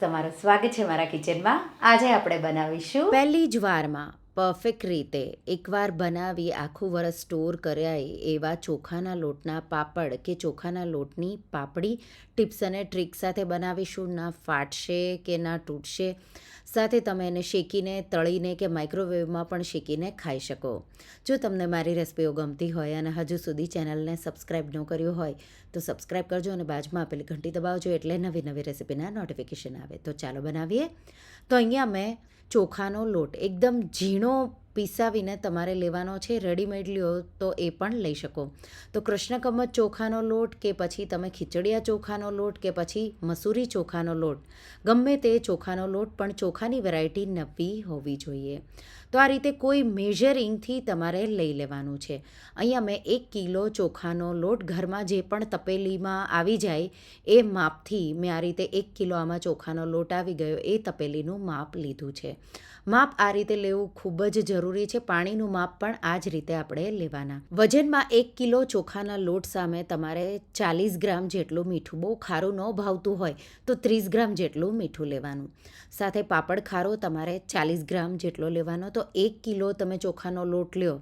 તમારું સ્વાગત છે મારા કિચનમાં. આજે આપણે બનાવીશું પહેલી જ વારમાં પરફેક્ટ રીતે એકવાર બનાવી આખું વરસ સ્ટોર કર્યા એવા ચોખાના લોટના પાપડ કે ચોખાના લોટની પાપડી ટિપ્સ અને ટ્રીક સાથે બનાવીશું. ના ફાટશે કે ના તૂટશે. સાથે તમે એને શેકીને, તળીને કે માઇક્રોવેવમાં પણ શેકીને ખાઈ શકો. જો તમને મારી રેસિપીઓ ગમતી હોય અને હજુ સુધી ચેનલને સબસ્ક્રાઈબ ન કર્યું હોય, તો સબસ્ક્રાઈબ કરજો અને બાજુમાં આપેલી ઘંટી દબાવજો એટલે નવી નવી રેસિપીના નોટિફિકેશન આવે. તો ચાલો બનાવીએ. તો અહીંયા મેં ચોખાનો લોટ એકદમ ઝીણો પીસાવીને તમારે લેવાનો છે રેડીમેડ લ્યો તો એ પણ લઈ શકો. તો કૃષ્ણકમત ચોખાનો લોટ કે પછી તમે ખીચડિયા ચોખાનો લોટ કે પછી મસૂરી ચોખાનો લોટ, ગમે તે ચોખાનો લોટ પણ ચોખાની વેરાયટી નવી હોવી જોઈએ. તો આ રીતે કોઈ મેઝરિંગથી તમારે લઈ લેવાનું છે. અહીંયા મેં એક કિલો ચોખાનો લોટ ઘરમાં જે પણ તપેલીમાં આવી જાય, એ માપથી મેં આ રીતે એક કિલો આમાં ચોખાનો લોટ આવી ગયો, એ તપેલીનું માપ લીધું છે. માપ આ રીતે લેવું ખૂબ જ જરૂરી છે, પાણીનું માપ પણ આ જ રીતે આપણે લેવાના. વજનમાં એક કિલો ચોખાના લોટ સામે તમારે ચાલીસ ગ્રામ જેટલું મીઠું, બહુ ખારું ન ભાવતું હોય તો ત્રીસ ગ્રામ જેટલું મીઠું લેવાનું. સાથે પાપડ ખારો તમારે ચાલીસ ગ્રામ જેટલો લેવાનો તો એક કિલો તમે ચોખાનો લોટ લ્યો,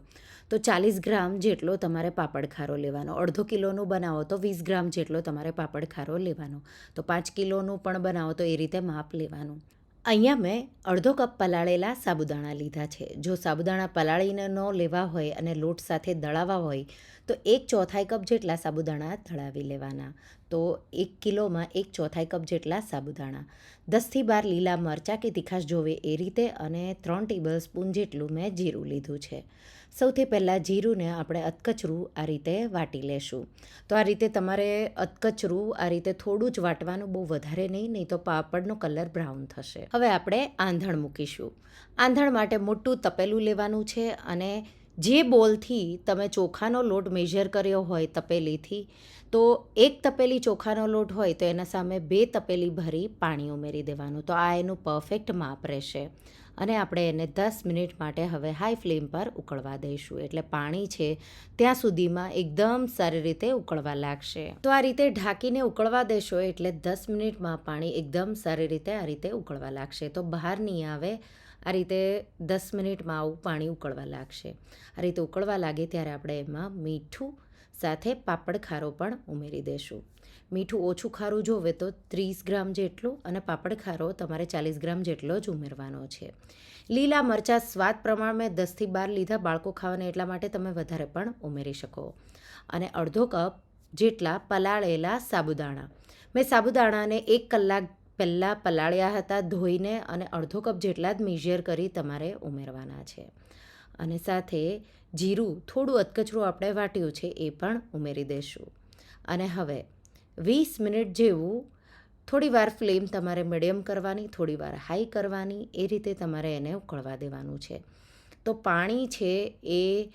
તો ચાલીસ ગ્રામ જેટલો તમારે પાપડ ખારો લેવાનો. અડધો કિલોનું બનાવો તો વીસ ગ્રામ જેટલો તમારે પાપડ ખારો લેવાનો. તો પાંચ કિલોનું પણ બનાવો તો એ રીતે માપ લેવાનું. અહીંયા મેં અડધો કપ પલાળેલા સાબુદાણા લીધા છે. જો સાબુદાણા પલાળીને ન લેવા હોય અને લોટ સાથે દળાવા હોય, તો એક ચોથાઈ કપ જેટલા સાબુદાણા દળાવી લેવાના. તો એક કિલોમાં એક ચોથાઈ કપ જેટલા સાબુદાણા. દસથી બાર લીલા મરચાં કે તીખાશ જોવે એ રીતે અને ત્રણ ટેબલ સ્પૂન જેટલું મેં જીરું લીધું છે. સૌથી પહેલાં જીરુંને આપણે અધકચરું આ રીતે વાટી લેશું. તો આ રીતે તમારે અધકચરું આ રીતે થોડું જ વાટવાનું બહુ વધારે નહીં નહીં તો પાપડનો કલર બ્રાઉન થશે. હવે આપણે આંધણ મૂકીશું. આંધણ માટે મોટું તપેલું લેવાનું છે અને જે બોલથી તમે ચોખાનો લોટ મેઝર કર્યો હોય તપેલીથી, તો એક તપેલી ચોખાનો લોટ હોય તો એના સામે બે તપેલી ભરી પાણી ઉમેરી દેવાનું. તો આ એનું પરફેક્ટ માપ રહેશે. અને આપણે એને દસ મિનિટ માટે હવે હાઈ ફ્લેમ પર ઉકળવા દઈશું. એટલે પાણી છે ત્યાં સુધીમાં એકદમ સારી રીતે ઉકળવા લાગશે. તો આ રીતે ઢાંકીને ઉકળવા દેશો એટલે દસ મિનિટમાં પાણી એકદમ સારી રીતે આ રીતે ઉકળવા લાગશે. તો બહાર નહીં આવે આ રીતે દસ મિનિટમાં આવું પાણી ઉકળવા લાગશે. આ રીતે ઉકળવા લાગે ત્યારે આપણે એમાં મીઠું સાથે પાપડ ખારો પણ ઉમેરી દઈશું મીઠું ઓછું ખારું જોવે તો ત્રીસ ગ્રામ જેટલું અને પાપડ ખારો તમારે ચાલીસ ગ્રામ જેટલો જ ઉમેરવાનો છે. લીલા મરચાં સ્વાદ પ્રમાણ મેં દસથી બાર લીધા. બાળકો ખાવાને એટલા માટે તમે વધારે પણ ઉમેરી શકો. અને અડધો કપ જેટલા પલાળેલા સાબુદાણા. મેં સાબુદાણાને એક કલાક પહેલાં પલાળ્યા હતા ધોઈને અને અડધો કપ જેટલા જ મેઝર કરી તમારે ઉમેરવાના છે. અને સાથે જીરું થોડું અધકચરું આપણે વાટ્યું છે એ પણ ઉમેરી દઈશું અને હવે વીસ મિનિટ જેવું થોડી વાર ફ્લેમ તમારે મીડિયમ કરવાની, થોડી વાર હાઈ કરવાની, એ રીતે તમારે એને ઉકળવા દેવાનું છે. તો પાણી છે એ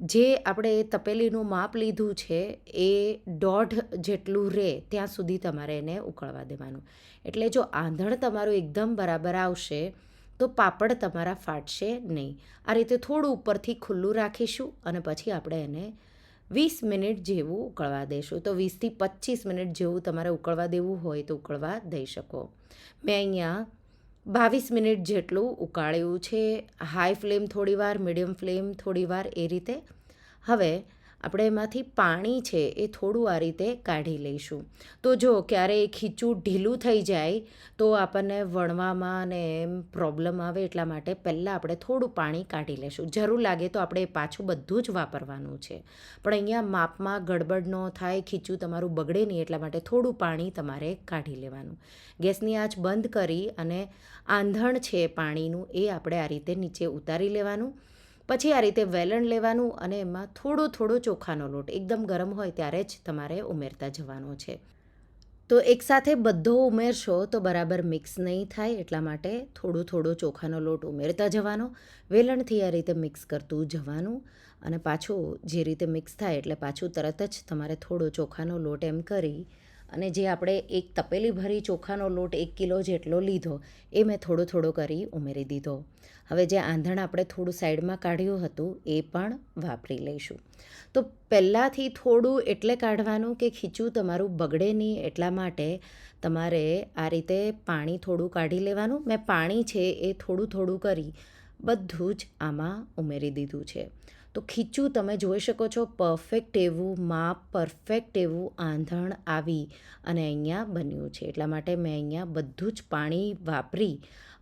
જે આપણે તપેલીનું માપ લીધું છે એ દોઢ જેટલું રહે ત્યાં સુધી તમારે એને ઉકળવા દેવાનું. એટલે જો આંધણ તમારું એકદમ બરાબર આવશે, તો પાપડ તમારા ફાટશે નહીં. આ રીતે થોડું ઉપરથી ખુલ્લું રાખીશું અને પછી આપણે એને વીસ મિનિટ જેવું ઉકળવા દઈશું તો વીસથી પચીસ મિનિટ જેવું તમારે ઉકળવા દેવું હોય તો ઉકળવા દઈ શકો. મેં અહીંયા બાવીસ મિનિટ જેટલું ઉકાળ્યું છે. હાઈ ફ્લેમ થોડીવાર મીડિયમ ફ્લેમ થોડીવાર એ રીતે. હવે આપણે એમાંથી પાણી છે એ થોડું આ રીતે કાઢી લઈશું. તો જો ક્યારેય ખીચું ઢીલું થઈ જાય, તો આપણને વણવામાં ને એમ પ્રોબ્લેમ આવે એટલા માટે પહેલાં આપણે થોડું પાણી કાઢી લઈશું. જરૂર લાગે તો આપણે પાછું બધું જ વાપરવાનું છે. પણ અહીંયા માપમાં ગડબડ ન થાય, ખીચું તમારું બગડે નહીં એટલા માટે થોડું પાણી તમારે કાઢી લેવાનું. ગેસની આંચ બંધ કરી અને આંધણ છે પાણીનું એ આપણે આ રીતે નીચે ઉતારી લેવાનું. પછી આ રીતે વેલણ લેવાનું અને એમાં થોડો થોડો ચોખાનો લોટ, એકદમ ગરમ હોય ત્યારે જ તમારે ઉમેરતા જવાનો છે. તો એકસાથે બધો ઉમેરશો તો બરાબર મિક્સ નહીં થાય, એટલા માટે થોડો થોડો ચોખાનો લોટ ઉમેરતા જવાનો, વેલણથી આ રીતે મિક્સ કરતું જવાનું અને પાછું જે રીતે મિક્સ થાય એટલે પાછું તરત જ તમારે થોડો ચોખાનો લોટ એમ કરી અને જે આપણે એક તપેલી ભરી ચોખાનો લોટ એક કિલો જેટલો લીધો, એ મેં થોડો થોડો કરી ઉમેરી દીધો. હવે જે આંધણ આપણે થોડું સાઈડમાં કાઢ્યું હતું, એ પણ વાપરી લઈશું. તો પહેલાંથી થોડું એટલે કાઢવાનું કે ખીચું તમારું બગડે નહીં એટલા માટે તમારે આ રીતે પાણી થોડું કાઢી લેવાનું. મેં પાણી છે એ થોડું થોડું કરી બધું જ આમાં ઉમેરી દીધું છે. તો ખીચું તમે જોઈ શકો છો પરફેક્ટ એવું માપ પરફેક્ટ એવું આંધણ આવી અને અહીંયા બન્યું છે. એટલા માટે મેં અહીંયા બધું જ પાણી વાપરી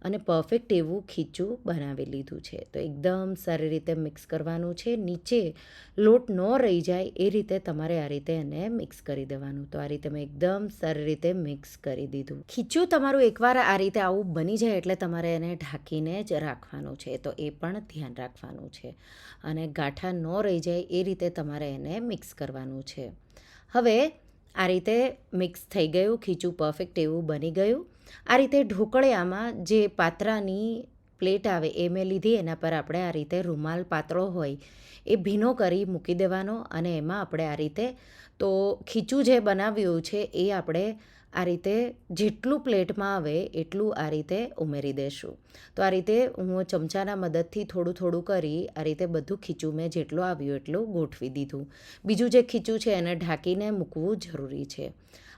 અને પરફેક્ટ એવું ખીચું બનાવી લીધું છે. તો એકદમ સારી રીતે મિક્સ કરવાનું છે. નીચે લોટ ન રહી જાય એ રીતે તમારે આ રીતે એને મિક્સ કરી દેવાનું. તો આ રીતે મેં એકદમ સારી રીતે મિક્સ કરી દીધું. ખીચું તમારું એકવાર આ રીતે આવું બની જાય એટલે તમારે એને ઢાંકીને જ રાખવાનું છે. તો એ પણ ધ્યાન રાખવાનું છે. અને ગાંઠા ન રહી જાય એ રીતે તમારે એને મિક્સ કરવાનું છે. હવે આ રીતે મિક્સ થઈ ગયું, ખીચું પરફેક્ટ એવું બની ગયું. આ રીતે ઢોકળિયામાં જે પાત્રાની પ્લેટ આવે એ મેં લીધી, એના પર આપણે આ રીતે રૂમાલ પાતળો હોય એ ભીનો કરી મૂકી દેવાનો અને એમાં આપણે આ રીતે તો ખીચું જે બનાવ્યું છે એ આપણે આ રીતે જેટલું પ્લેટમાં આવે એટલું આ રીતે ઉમેરી દેશું. તો આ રીતે હું ચમચાના મદદથી થોડું થોડું કરી આ રીતે બધું ખીચું મેં જેટલું આવ્યું એટલું ગોઠવી દીધું. બીજું જે ખીચું છે એને ઢાંકીને મૂકવું જરૂરી છે.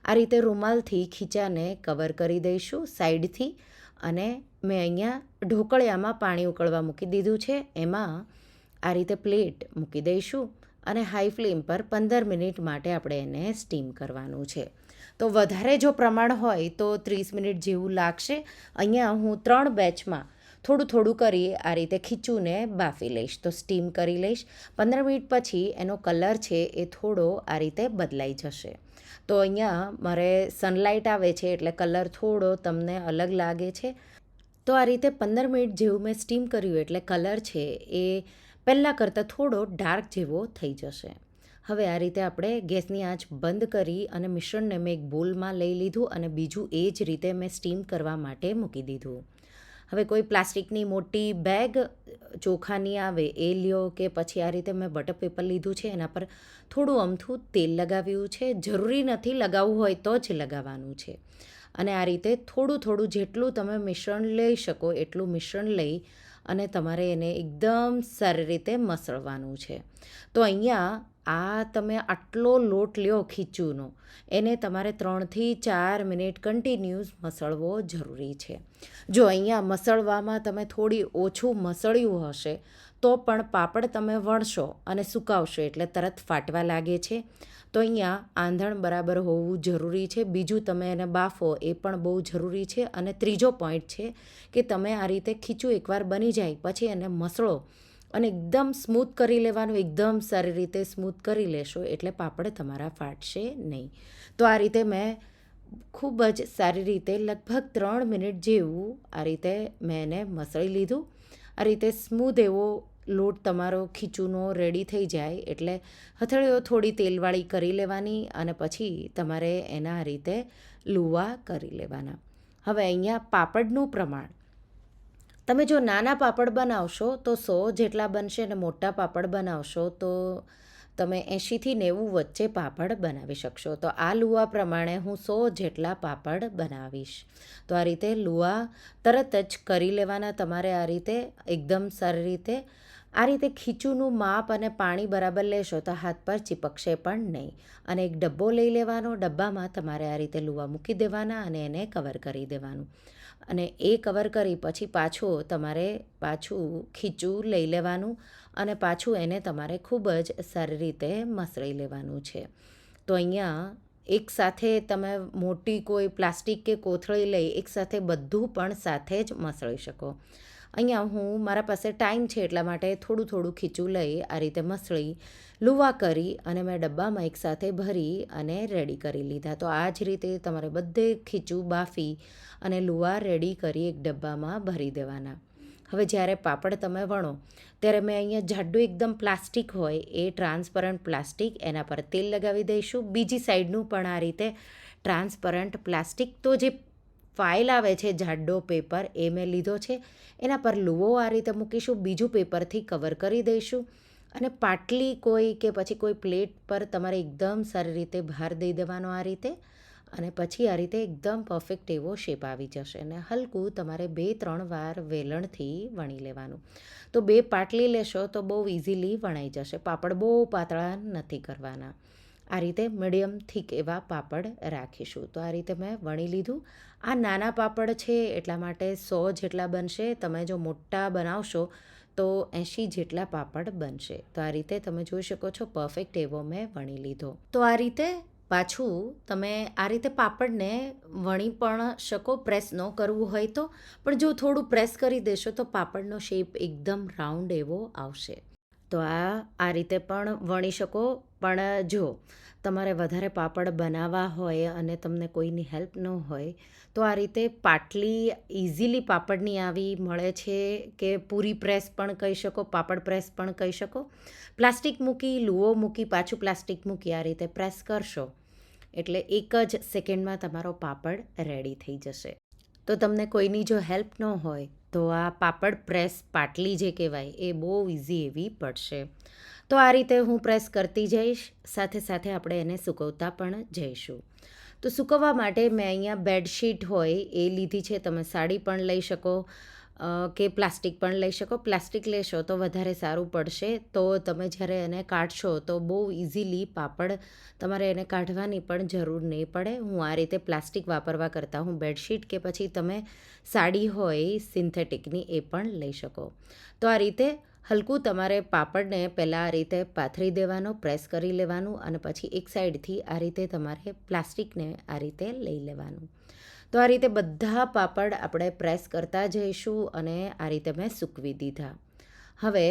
આ રીતે રૂમાલથી ખીચાને કવર કરી દઈશું સાઈડથી અને મેં અહીંયા ઢોકળિયામાં પાણી ઉકળવા મૂકી દીધું છે. એમાં આ રીતે પ્લેટ મૂકી દઈશું. અને હાઈ ફ્લેમ પર પંદર મિનિટ માટે આપણે એને સ્ટીમ કરવાનું છે. તો વધારે જો પ્રમાણ હોય તો ત્રીસ મિનિટ જેવું લાગશે. અહીંયા હું ત્રણ બેચમાં થોડું થોડું કરી આ રીતે ખીચુંને બાફી લઈશ. તો સ્ટીમ કરી લઈશ. પંદર મિનિટ પછી એનો કલર છે એ થોડો આ રીતે બદલાઈ જશે. તો અહીંયા મારે સનલાઇટ આવે છે એટલે કલર થોડો તમને અલગ લાગે છે. તો આ રીતે પંદર મિનિટ જેવું મેં સ્ટીમ કર્યું એટલે કલર છે એ પહેલાં કરતાં થોડો ડાર્ક જેવો થઈ જશે. હવે આ રીતે આપણે ગેસની આંચ બંધ કરી અને મિશ્રણને મેં એક બોલમાં લઈ લીધું અને બીજું એ જ રીતે મેં સ્ટીમ કરવા માટે મૂકી દીધું. હવે કોઈ પ્લાસ્ટિકની મોટી બેગ ચોખાની આવે એ લ્યો કે પછી આ રીતે મેં બટર પેપર લીધું છે એના પર થોડું અમથું તેલ લગાવ્યું છે. જરૂરી નથી લગાવવું હોય તો જ લગાવવાનું છે. અને આ રીતે થોડું થોડું જેટલું તમે મિશ્રણ લઈ શકો એટલું મિશ્રણ લઈ અને તમારે એને એકદમ સારી રીતે મસળવાનું છે. તો અહીંયા આ તમે આટલો લોટ લ્યો ખીચુંનો, એને તમારે ત્રણથી ચાર મિનિટ કન્ટિન્યુઅસ મસળવો જરૂરી છે. જો અહીંયા મસળવામાં તમે થોડી ઓછું મસળ્યું હશે, તો પણ પાપડ તમે વણશો અને સુકાવશો એટલે તરત ફાટવા લાગે છે. તો અહીંયા આંધણ બરાબર હોવું જરૂરી છે. બીજું તમે એને બાફો એ પણ બહુ જરૂરી છે. અને ત્રીજો પોઈન્ટ છે કે તમે આ રીતે ખીચું એકવાર બની જાય પછી એને મસળો અને એકદમ સ્મૂથ કરી લેવાનું, એકદમ સારી રીતે સ્મૂથ કરી લેશો એટલે પાપડ તમારા ફાટશે નહીં. તો આ રીતે મેં ખૂબ જ સારી રીતે લગભગ ત્રણ મિનિટ જેવું આ રીતે મેં એને મસળી લીધું. આ રીતે સ્મૂધ એવો લોટ તમારો ખીચુનો રેડી થઈ જાય એટલે હથેળીઓ થોડી તેલવાળી કરી લેવાની અને પછી તમારે એના રીતે લુવા કરી લેવાના. હવે અહીંયા પાપડનું પ્રમાણ. તમે જો નાના પાપડ બનાવશો તો સો જેટલા બનશે અને મોટા પાપડ બનાવશો તો તમે એંશીથી નેવું વચ્ચે પાપડ બનાવી શકશો. તો આ લુવા પ્રમાણે હું સો જેટલા પાપડ બનાવીશ. તો આ રીતે લુવા તરત જ કરી લેવાના. તમારે આ રીતે એકદમ સારી રીતે આ રીતે ખીચુંનું માપ અને પાણી બરાબર લેશો તો હાથ પર ચીપકશે પણ નહીં. અને એક ડબ્બો લઈ લેવાનો, ડબ્બામાં તમારે આ રીતે લુવા મૂકી દેવાના અને એને કવર કરી દેવાનું. અને એ કવર કરી પછી પાછું તમારે પાછું ખીચું લઈ લેવાનું અને પાછું એને તમારે ખૂબ જ સારી રીતે મસળી લેવાનું છે. તો અહીંયા એકસાથે તમે મોટી કોઈ પ્લાસ્ટિક કે કોથળી લઈ એકસાથે બધું પણ સાથે જ મસળી શકો. અહીંયા હું મારા પાસે ટાઈમ છે એટલા માટે થોડું થોડું ખીચું લઈ, આ રીતે મસળી, લુવા કરી અને મેં ડબ્બામાં એકસાથે ભરી અને રેડી કરી લીધા. તો આ જ રીતે તમારે બધે ખીચું બાફી અને લુવા રેડી કરી એક ડબ્બામાં ભરી દેવાના. હવે જ્યારે પાપડ તમે વણો, ત્યારે મેં અહીંયા જાડું એકદમ પ્લાસ્ટિક હોય, એ ટ્રાન્સપરન્ટ પ્લાસ્ટિક, એના પર તેલ લગાવી દઈશું. બીજી સાઈડનું પણ આ રીતે ટ્રાન્સપરન્ટ પ્લાસ્ટિક, તો જે ફાઇલ આવે છે જાડો પેપર એ મેં લીધો છે. એના પર લુવો આ રીતે મૂકીશું. બીજું પેપરથી કવર કરી દઈશું. અને પાટલી કોઈ કે પછી કોઈ પ્લેટ પર તમારે એકદમ સારી રીતે ભાર દઈ દેવાનો આ રીતે. અને પછી આ રીતે એકદમ પરફેક્ટ એવો શેપ આવી જશે અને હલકું તમારે બે ત્રણ વાર વેલણથી વણી લેવાનું. તો બે પાટલી લેશો તો બહુ ઇઝીલી વણાઈ જશે. પાપડ બહુ પાતળા નથી કરવાના. આ રીતે મીડિયમ થીક એવા પાપડ રાખીશું. તો આ રીતે મેં વણી લીધું. આ નાના પાપડ છે એટલા માટે સો જેટલા બનશે. તમે જો મોટા બનાવશો તો એંશી જેટલા પાપડ બનશે. તો આ રીતે તમે જોઈ શકો છો પરફેક્ટ એવો મેં વણી લીધો. તો આ રીતે પાછું તમે આ રીતે પાપડને વણી પણ શકો પ્રેસ ન કરવું હોય તો. પણ જો થોડું પ્રેસ કરી દેશો તો પાપડનો શેપ એકદમ રાઉન્ડ એવો આવશે. તો આ આ રીતે પણ વણી શકો. પણ જો તમારે વધારે પાપડ બનાવવા હોય અને તમને કોઈની હેલ્પ ન હોય, તો આ રીતે પાટલી ઇઝીલી પાપડની આવી મળે છે કે પૂરી પ્રેસ પણ કહી શકો, પાપડ પ્રેસ પણ કહી શકો. પ્લાસ્ટિક મૂકી, લુઓ મૂકી, પાછું પ્લાસ્ટિક મૂકી આ રીતે પ્રેસ કરશો. એટલે એક જ સેકન્ડમાં તમારો પાપડ રેડી થઈ જશે. તો તમને કોઈની જો હેલ્પ ન હોય તો આ પાપડ પ્રેસ પાટલી જે કહેવાય એ બહુ ઇઝી એવી પડશે. તો આ રીતે હું પ્રેસ કરતી જઈશ, સાથે સાથે આપણે એને સૂકવતા પણ જઈશું. તો સૂકવવા માટે મેં અહીંયા બેડશીટ હોય એ લીધી છે, તમે સાડી પણ લઈ શકો. કે પ્લાસ્ટિક પણ લઈ શકો. પ્લાસ્ટિક લેશો તો વધારે સારું પડશે. તો તમે જ્યારે એને કાઢશો તો બહુ ઇઝીલી પાપડ તમારે એને કાઢવાની પણ જરૂર નહીં પડે. હું આ રીતે પ્લાસ્ટિક વાપરવા કરતાં હું બેડશીટ કે પછી તમે સાડી હોય સિન્થેટિકની એ પણ લઈ શકો. તો આ રીતે હલકું તમારે પાપડને પહેલાં આ રીતે પાથરી દેવાનો, પ્રેસ કરી લેવાનું અને પછી એક સાઈડથી આ રીતે તમારે પ્લાસ્ટિકને આ રીતે લઈ લેવાનું. તો આ રીતે બધા પાપડ આપણે પ્રેસ કરતા જઈશું અને આ રીતે મેં સૂકવી દીધા. હવે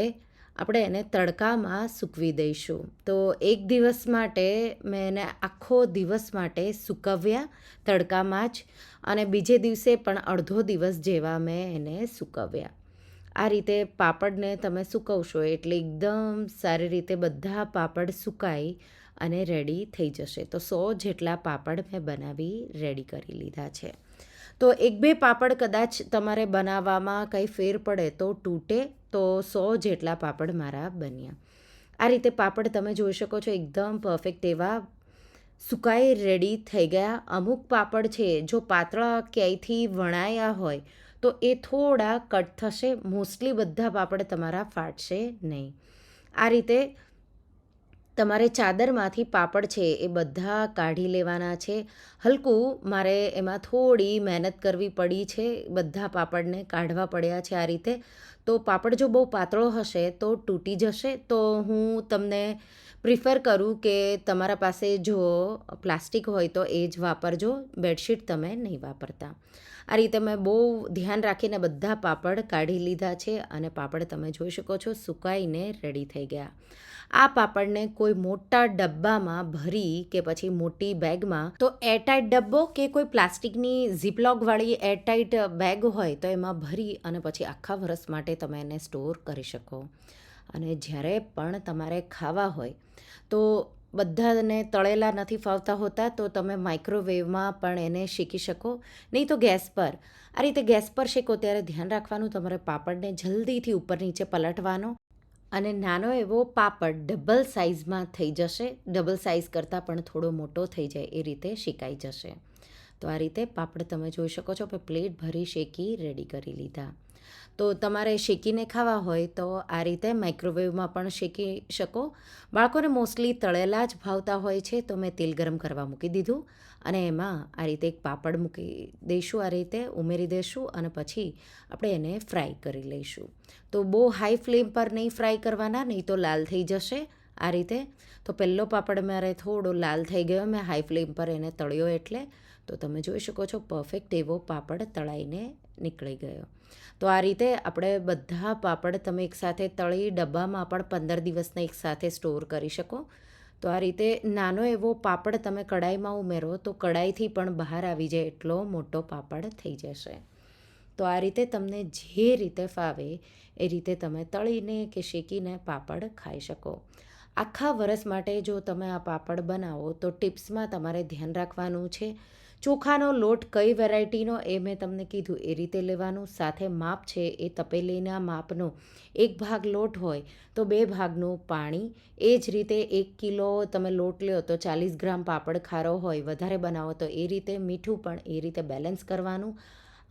આપણે એને તડકામાં સૂકવી દઈશું. તો એક દિવસ માટે મેં એને આખો દિવસ માટે સૂકવ્યા તડકામાં જ અને બીજે દિવસે પણ અડધો દિવસ જેવા મેં એને સૂકવ્યા. આ રીતે પાપડને તમે સૂકવશો એટલે એકદમ સારી રીતે બધા પાપડ સુકાઈ અને રેડી થઈ જશે. તો સો જેટલા પાપડ મેં બનાવી રેડી કરી લીધા છે. તો એક બે પાપડ કદાચ તમારે બનાવવામાં કંઈ ફેર પડે તો તૂટે તો સો જેટલા પાપડ મારા બન્યા. આ રીતે પાપડ તમે જોઈ શકો છો એકદમ પરફેક્ટ એવા સુકાઈ રેડી થઈ ગયા. અમુક પાપડ છે, જો પાતળા ક્યાંયથી વણાયા હોય તો એ થોડા કટ થશે. મોસ્ટલી બધા પાપડ તમારા ફાટશે નહીં. આ રીતે તમારે ચાદરમાંથી પાપડ છે એ બધા કાઢી લેવાના છે. હલકું મારે એમાં થોડી મહેનત કરવી પડી છે બધા પાપડને કાઢવા પડ્યા છે આ રીતે. તો પાપડ જો બહુ પાતળો હશે તો તૂટી જશે. તો હું તમને પ્રિફર કરું કે તમારા પાસે જો પ્લાસ્ટિક હોય તો એ જ વાપરજો. બેડશીટ તમે નહીં વાપરતા. આ રીતે મેં બહુ ધ્યાન રાખીને બધા પાપડ કાઢી લીધા છે અને પાપડ તમે જોઈ શકો છો સુકાઈને રેડી થઈ ગયા. આ પાપડને કોઈ મોટા ડબ્બામાં ભરી કે પછી મોટી બેગમાં, તો એરટાઈટ ડબ્બો કે કોઈ પ્લાસ્ટિકની ઝીપલોગવાળી એરટાઈટ બેગ હોય તો એમાં ભરી અને પછી આખા વરસ માટે તમે એને સ્ટોર કરી શકો. અને જ્યારે પણ તમારે ખાવા હોય, તો બધાને તળેલા નથી ફાવતા હોતા, તો તમે માઇક્રોવેવમાં પણ એને શેકી શકો. નહીં તો ગેસ પર. આ રીતે ગેસ પર શેકો, ત્યારે ધ્યાન રાખવાનું તમારે પાપડને જલ્દીથી ઉપર નીચે પલટવાનો. અને નાનો એવો પાપડ ડબલ સાઇઝમાં થઈ જશે. ડબલ સાઇઝ કરતાં પણ થોડો મોટો થઈ જાય, એ રીતે શેકાઈ જશે. તો આ રીતે પાપડ તમે જોઈ શકો છો કે પ્લેટ ભરી શેકી રેડી કરી લીધા. તો તમારે શેકીને ખાવા હોય તો આ રીતે માઇક્રોવેવમાં પણ શેકી શકો. બાળકોને મોસ્ટલી તળેલા જ ભાવતા હોય છે તો મેં તેલ ગરમ કરવા મૂકી દીધું અને એમાં આ રીતે એક પાપડ મૂકી દઈશું આ રીતે, ઉમેરી દઈશું અને પછી આપણે એને ફ્રાય કરી લઈશું. તો બહુ હાઈ ફ્લેમ પર નહીં ફ્રાય કરવાના, નહીં તો લાલ થઈ જશે આ રીતે. તો પહેલો પાપડ મારે થોડો લાલ થઈ ગયો, મેં હાઈ ફ્લેમ પર એને તળ્યો એટલે તો તમે જોઈ શકો છો પરફેક્ટ એવો પાપડ તળાઈને નીકળી ગયો. તો આ રીતે આપણે બધા પાપડ તમે એકસાથે તળી ડબ્બામાં પણ પંદર દિવસના એકસાથે સ્ટોર કરી શકો. તો આ રીતે નાનો એવો પાપડ તમે કડાઈમાં ઉમેરો તો કડાઈથી પણ બહાર આવી જાય એટલો મોટો પાપડ થઈ જશે. તો આ રીતે તમને જે રીતે ફાવે એ રીતે તમે તળીને કે શેકીને પાપડ ખાઈ શકો. આખા વરસ માટે જો તમે આ પાપડ બનાવો તો ટિપ્સમાં તમારે ધ્યાન રાખવાનું છે. ચોખાનો લોટ કઈ વેરાયટીનો એ મેં તમને કીધું. એ રીતે લેવાનું. સાથે માપ છે એ તપેલીના માપનો એક ભાગ લોટ હોય તો બે ભાગનું પાણી. એ જ રીતે એક કિલો તમે લોટ લ્યો તો ચાલીસ ગ્રામ પાપડ ખારો હોય, વધારે બનાવો તો એ રીતે મીઠું પણ એ રીતે બેલેન્સ કરવાનું.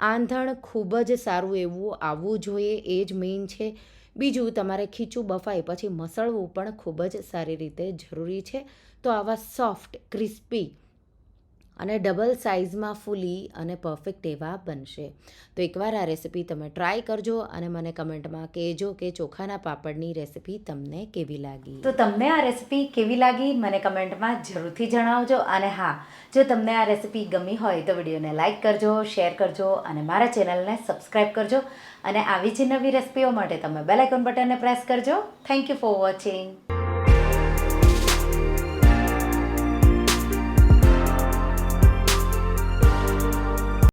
આંધણ ખૂબ જ સારું એવું આવવું જોઈએ, એ જ મેઇન છે. બીજું તમારે ખીચું બફાય, પછી મસળવું પણ ખૂબ જ સારી રીતે જરૂરી છે. તો આવા સોફ્ટ ક્રિસ્પી અને ડબલ સાઇઝમાં ફૂલી અને પરફેક્ટ એવા બનશે. તો એકવાર આ રેસીપી તમે ટ્રાય કરજો અને મને કમેન્ટમાં કહેજો કે ચોખાના પાપડની રેસિપી તમને કેવી લાગી. તો તમને આ રેસીપી કેવી લાગી મને કમેન્ટમાં જરૂરથી જણાવજો અને હા, જો તમને આ રેસીપી ગમી હોય તો વિડીયોને લાઇક કરજો, શેર કરજો અને મારા ચેનલને સબસ્ક્રાઈબ કરજો અને આવી જ નવી રેસીપીઓ માટે તમે બેલાઇકોન બટનને પ્રેસ કરજો. Thank you for watching.